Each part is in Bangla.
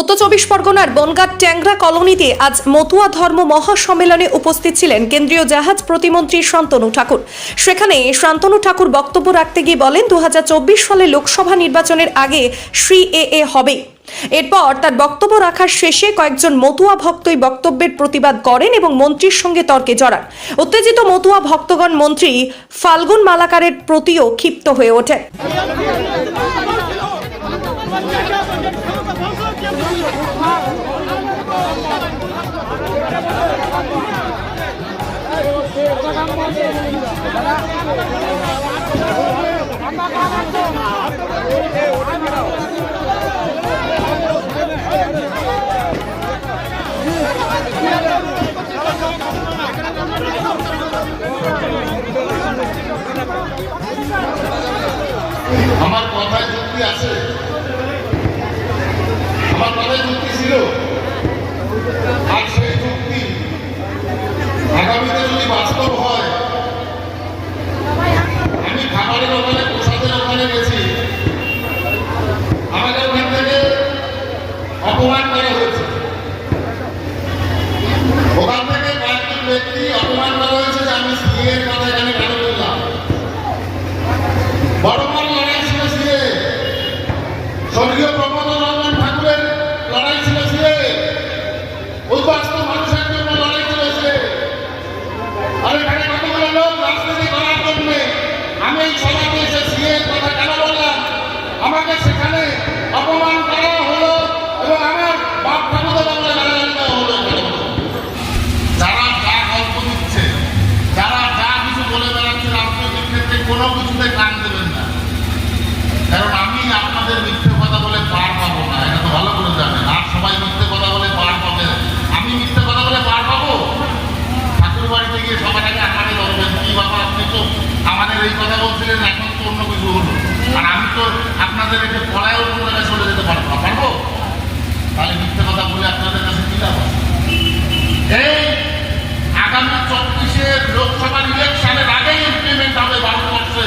উত্তর চব্বিশ পরগনার বনগাঁ ট্যাংরা কলোনিতে আজ মতুয়া ধর্ম মহাসম্মেলনে উপস্থিত ছিলেন কেন্দ্রীয় জাহাজ প্রতিমন্ত্রী শান্তনু ঠাকুর। সেখানে শান্তনু ঠাকুর বক্তব্য রাখতে গিয়ে বলেন দু হাজার চব্বিশ সালে লোকসভা নির্বাচনের আগে শ্রী এ এ হবে এরপর তার বক্তব্য রাখার শেষে কয়েকজন মতুয়া ভক্ত এই বক্তব্যের প্রতিবাদ করেন এবং মন্ত্রীর সঙ্গে তর্কে জড়ান। উত্তেজিত মতুয়া ভক্তগণ মন্ত্রী ফাল্গুন মালাকারের প্রতিও ক্ষিপ্ত হয়ে ওঠেন। আমার কথায় যুক্তি আছে? আমার কথায় যুক্তি ছিল? আর সেই যুক্তি আগামীতে যদি বাস্তব হয় আমি খাবারের ওখানে প্রসাদের ওখানে গেছি আমাকে ওখান থেকে অপমান করা হয়েছে ওখান থেকে কয়েকজন ব্যক্তি অপমান করা হয়েছে যে আমি সিএ এর কথা এখানে কেন বললাম বড় বড় লড়াই ছিল সিএ স্বর্গীয় প্রমোদ রঞ্জন ঠাকুরের লড়াই ছিল সিএ উদ্বাস্ত মানুষের জন্য লড়াই ছিল সে আর এখানে কতগুলো লোক রাজনীতি করার জন্য আমি এই সভাতে এসে সিএ কথা কেন বললাম আমাকে সেখানে অপমান করা হলো এবং আমার বাপ ঠাকুর যারা যা গল্প দিচ্ছে, যারা যা কিছু বলে বেড়াচ্ছে রাজনৈতিক ক্ষেত্রে কোনো কিছুতে কান দেবেন না। কারণ আমি আপনাদের মিথ্যে কথা বলে পার পাবো না এটা তো ভালো করে জানেন আর সবাই মিথ্যে কথা বলে পার পাবে আমি মিথ্যে কথা বলে পার পাবো ঠাকুর বাড়িতে গিয়ে সবার আগে আমাকে বলবেন কি বাবা আপনি তো আমাদের এই কথা বলছিলেন এখন তো অন্য কিছু হলো আর আমি তো আপনাদের একে পড়ায় অন্য জায়গায় চলে যেতে পারব না পারব তাহলে মিথ্যে কথা বলে আপনাদের কাছে কি লাভ আছে? এই আগামী চব্বিশের লোকসভা ইলেকশনের আগেই ইমপ্লিমেন্ট হবে ভারতবর্ষে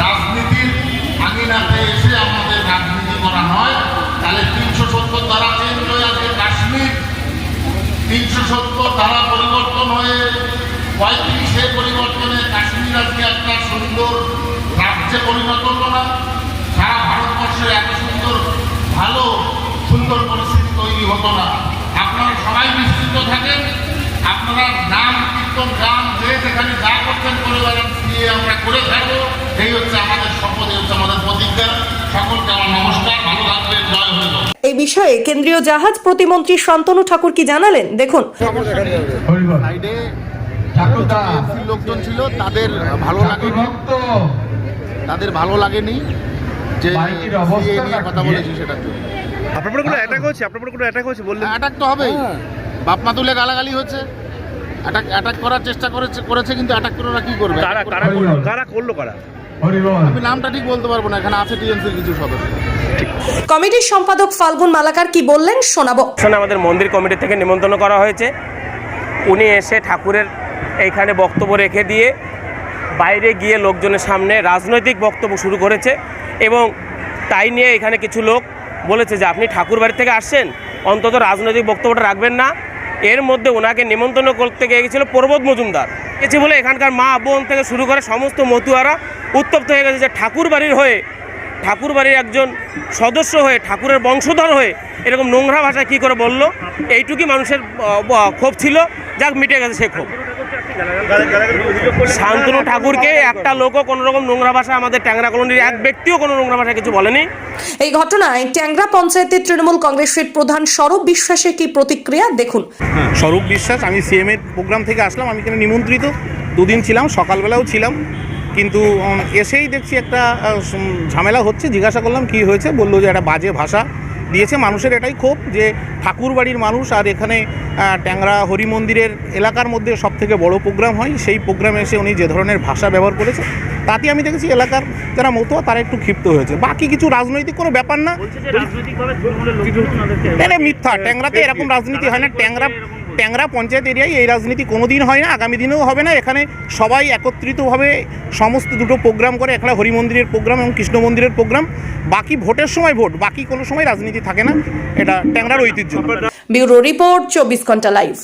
রাজনীতির আঙিনাতে এসে আমাদের রাজনীতি করা নয়। তাহলে তিনশো সত্তর দ্বারা চেঞ্জ হয়ে আজকে কাশ্মীর। তিনশো সত্তর দ্বারা পরিবর্তন হয়ে পঁয়ত্রিশে পরিবর্তনে কাশ্মীর আজকে একটা সুন্দর রাজ্যে পরিণত না। সারা ভারতবর্ষে এত সুন্দর, ভালো, সুন্দর পরিস্থিতি তৈরি হতো না। আপনারা সবাই নিশ্চিন্ত থাকেন। আপনারা নাম, কীর্তন, গান, যে যেখানে যা করছেন করে বেড়ান আমরা করে থাকব। এই হচ্ছে আমাদের শপথ এই হচ্ছে আমাদের প্রতিজ্ঞা। সকলকে আমার নমস্কার ভালো থাকবেন জয় হয়ে এই বিষয়ে কেন্দ্রীয় জাহাজ প্রতিমন্ত্রী শান্তনু ঠাকুর কি জানালেন? দেখুন। লোকজন ছিল তাদের ভালো লাগেনি। তাদের ভালো লাগেনি যে নিয়ে কথা বলেছি সেটার জন্য। আপনার উপরে কোনো অ্যাটাক হয়েছে আপনার উপরে কোনো অ্যাটাক হয়েছে বললেন অ্যাটাক তো হবেই। বাপমা তুলে গালাগালি হচ্ছে। অ্যাটাক অ্যাটাক করার চেষ্টা করেছে করেছে কিন্তু অ্যাটাক করে ওরা কি করবে? কারা কারা করল? কারা করল কারা? আমি নামটা ঠিক বলতে পারব না এখানে আছে টিএমসির কিছু সদস্য। কমিটির সম্পাদক ফাল্গুন মালাকার কি বললেন শোনাবো। আসলে আমাদের মন্দির কমিটি থেকে নিমন্ত্রণ করা হয়েছে। উনি এসে ঠাকুরের এইখানে বক্তব্য রেখে দিয়ে বাইরে গিয়ে লোকজনের সামনে রাজনৈতিক বক্তব্য শুরু করেছে এবং তাই নিয়ে এখানে কিছু লোক বলেছে যে আপনি ঠাকুর বাড়ি থেকে আসছেন? অন্তত রাজনৈতিক বক্তব্যটা রাখবেন না। এর মধ্যে ওনাকে নিমন্ত্রণ করতে গিয়ে গেছিল প্রবোধ মজুমদার। গেছি বলে এখানকার মা বোন থেকে শুরু করে সমস্ত মতুয়ারা উত্তপ্ত হয়ে গেছে যে ঠাকুর বাড়ির হয়ে ঠাকুর বাড়ির একজন সদস্য হয়ে, ঠাকুরের বংশধর হয়ে এরকম নোংরা ভাষায় কী করে বলল? এইটুকুই মানুষের ক্ষোভ ছিল। যাক, মিটে গেছে সে ক্ষোভ। শান্তনু ঠাকুরকে একটা লোকও কোনো রকম নোংরা ভাষা আমাদের ট্যাংরা কলোনির এক ব্যক্তিও কোনো নোংরা ভাষা কিছু বলেনি। এই ঘটনায় ট্যাংরা পঞ্চায়েতের তৃণমূল কংগ্রেসের প্রধান স্বরূপ বিশ্বাসের কি প্রতিক্রিয়া? দেখুন। স্বরূপ বিশ্বাস আমি সিএম এর প্রোগ্রাম থেকে আসলাম আমি এখানে নিমন্ত্রিত। দুদিন ছিলাম সকালবেলাও ছিলাম। কিন্তু এসেই দেখছি একটা ঝামেলা হচ্ছে জিজ্ঞাসা করলাম কি হয়েছে বলল যে একটা বাজে ভাষা। দিয়েছে মানুষের এটাই ক্ষোভ যে ঠাকুর বাড়ির মানুষ আর এখানে ট্যাংরা হরি মন্দিরের এলাকার মধ্যে সব থেকে বড় প্রোগ্রাম হয় সেই প্রোগ্রামে এসে উনি যে ধরনের ভাষা ব্যবহার করেছে তাতে আমি দেখেছি এলাকার যারা মতো তারা একটু ক্ষিপ্ত হয়েছে। বাকি কিছু রাজনৈতিক কোনো ব্যাপার না। মিথ্যা। ট্যাংরাতে এরকম রাজনীতি হয় না। ট্যাংরা ট্যাংরা পঞ্চায়েত এরিয়ায় এই রাজনীতি কোনো দিন হয় না, আগামী দিনেও হবে না। এখানে সবাই একত্রিতভাবে সমস্ত দুটো প্রোগ্রাম করে একটা হরি মন্দিরের প্রোগ্রাম এবং কৃষ্ণ মন্দিরের প্রোগ্রাম। বাকি ভোটের সময় ভোট, বাকি কোনো সময় রাজনীতি থাকে না। এটা ট্যাংরার ঐতিহ্য। ব্যুরো রিপোর্ট, চব্বিশ ঘণ্টা লাইভ